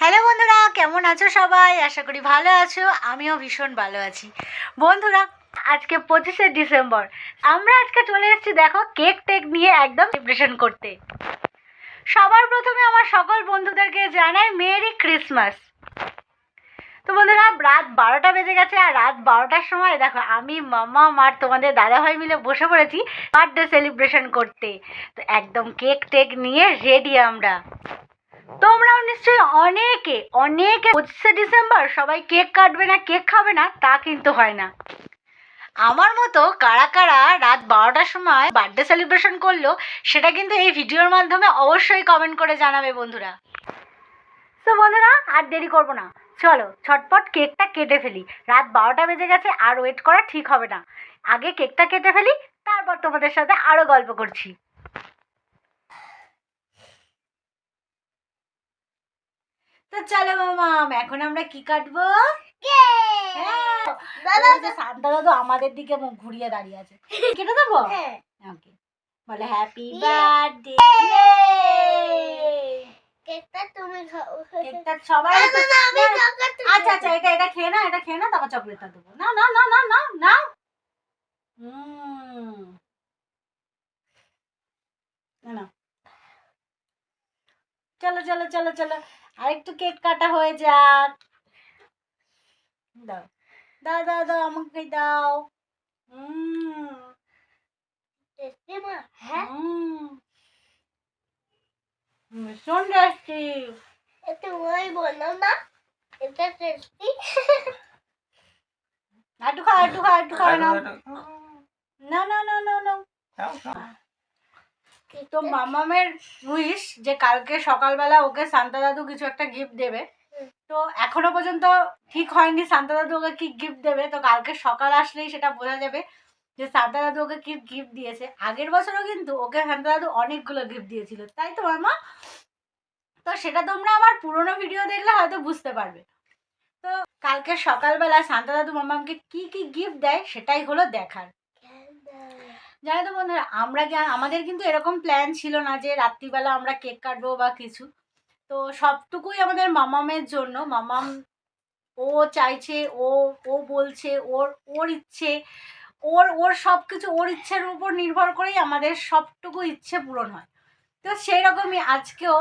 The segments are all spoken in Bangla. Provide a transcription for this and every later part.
হ্যালো বন্ধুরা, কেমন আছো সবাই? আশা করি ভালো আছো, আমিও ভীষণ ভালো আছি। বন্ধুরা, আজকে পঁচিশে ডিসেম্বর। আমরা আজকে চলে এসেছি, দেখো, কেক টেক নিয়ে একদম সেলিব্রেশন করতে। সবার প্রথমে আমার সকল বন্ধুদেরকে জানাই, মেরি ক্রিসমাস। তো বন্ধুরা, রাত বারোটা বেজে গেছে, আর রাত বারোটার সময়, দেখো, আমি, মামা, মার, তোমাদের দাদাভাই মিলে বসে পড়েছি বার্থডে সেলিব্রেশন করতে। তো একদম কেক টেক নিয়ে রেডি আমরা। তোমরাও নিশ্চয়ই অনেকে অনেকে পঁচিশে ডিসেম্বর সবাই কেক কাটবে না, কেক খাবে না, তা কিন্তু হয় না। আমার মতো কারা কারা রাত বারোটার সময় বার্থডে সেলিব্রেশন করল, সেটা কিন্তু এই ভিডিওর মাধ্যমে অবশ্যই কমেন্ট করে জানাবে বন্ধুরা। তো বন্ধুরা, আর দেরি করব না। চলো, ছটপট কেকটা কেটে ফেলি। রাত বারোটা বেজে গেছে, আর ওয়েট করা ঠিক হবে না। আগে কেকটা কেটে ফেলি, তারপর তোমাদের সাথে আরও গল্প করছি। তো চলো মামাম এখন আমরা কি কাটবো? হ্যাঁ, দাদু আমাদের দিকে মুখ ঘুরিয়ে দাঁড়িয়ে আছে। কেটে দেবো? ওকে বলে হ্যাপি বার্থডে কেকটা তুমি খাও। কেকটা সবাই আচ্ছা আচ্ছা এটা এটা খেয়ে না এটা খেয়ে না তারপর চকলেটটা দেবো। না না না না না না হুম। না, না। চলো চলো চলো চলো। আরেকটু কেক কাটা হয়ে যাক। দাও দাও দাও দাও আমাকে দাও। হুম টেস্টি মা হ্যাঁ? ভীষণ টেস্টি ওই বলো না এটা টেস্টি একটু খাও একটু খাও একটু খাও না না না না না না তো মামামের উইশ যে কালকে সকালবেলা ওকে শান্তা দাদু কিছু একটা গিফট দেবে। তো এখনও পর্যন্ত ঠিক হয়নি শান্তা দাদু ওকে কি গিফট দেবে। তো কালকে সকাল আসলেই সেটা বোঝা যাবে যে শান্তা দাদু ওকে কি গিফট দিয়েছে। আগের বছরও কিন্তু ওকে শান্তা দাদু অনেকগুলো গিফট দিয়েছিল। তাই তো মামা? তো সেটা তোমরা আমার পুরোনো ভিডিও দেখলে হয়তো বুঝতে পারবে। তো কালকে সকালবেলা শান্তা দাদু মামামকে কি কি গিফট দেয় সেটাই হলো দেখার। জানো তো বন্ধুরা, আমরা আমাদের কিন্তু এরকম প্ল্যান ছিল না যে রাত্রিবেলা আমরা কেক কাটবো বা কিছু। তো সবটুকুই আমাদের মামামের জন্য। মামাম, ও চাইছে, ও ও বলছে, ওর ওর ইচ্ছে, ওর ওর সব কিছু ওর ইচ্ছের উপর নির্ভর করেই আমাদের সবটুকু ইচ্ছে পূরণ হয়। তো সেই রকমই আজকেও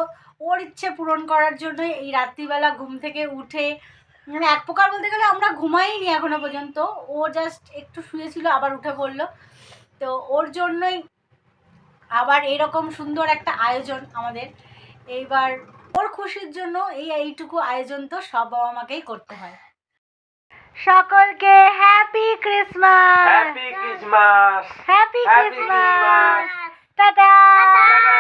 ওর ইচ্ছে পূরণ করার জন্য এই রাত্রিবেলা ঘুম থেকে উঠে মানে এক প্রকার বলতে গেলে আমরা ঘুমাইনি এখনও পর্যন্ত। ও জাস্ট একটু শুয়েছিল, আবার উঠে পড়ল। তো ওর জন্যই আবার এরকম সুন্দর একটা আয়োজন আমাদের। এইবার ওর খুশির জন্য এই এইটুকু আয়োজন তো সব বাবা মাকেই করতে হয়। সকলকে happy Christmas happy Christmas happy Christmas tata tata!